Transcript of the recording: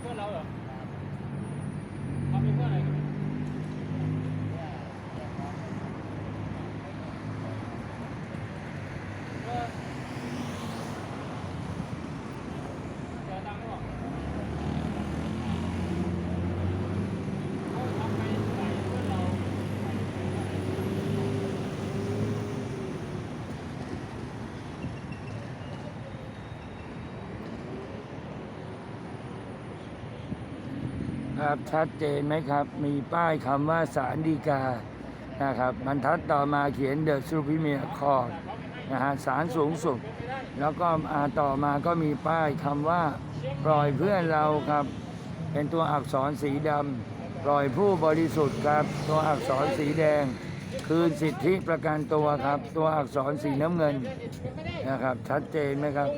เพื่อนเราเหรอทำไปเพื่ออะไรกันก็เสียตังค์หรือเปล่าเขาทำไปใส่เพื่อนเราใส่ไปเพื่ออะไร ครับ ชัดเจนไหมครับ มีป้ายคำว่าสารดีกานะครับบรรทัดต่อมาเขียน The Supreme Court นะฮะศาลสูงสุด แล้วก็อ่าต่อมาก็มีป้ายคำว่า ปล่อยเพื่อนเราครับ เป็นตัวอักษรสีดำปล่อยผู้บริสุทธิ์ครับ ตัวอักษรสีแดง คืนสิทธิประกันตัวครับ ตัวอักษรสีน้ำเงินนะครับ ชัดเจนไหมครับ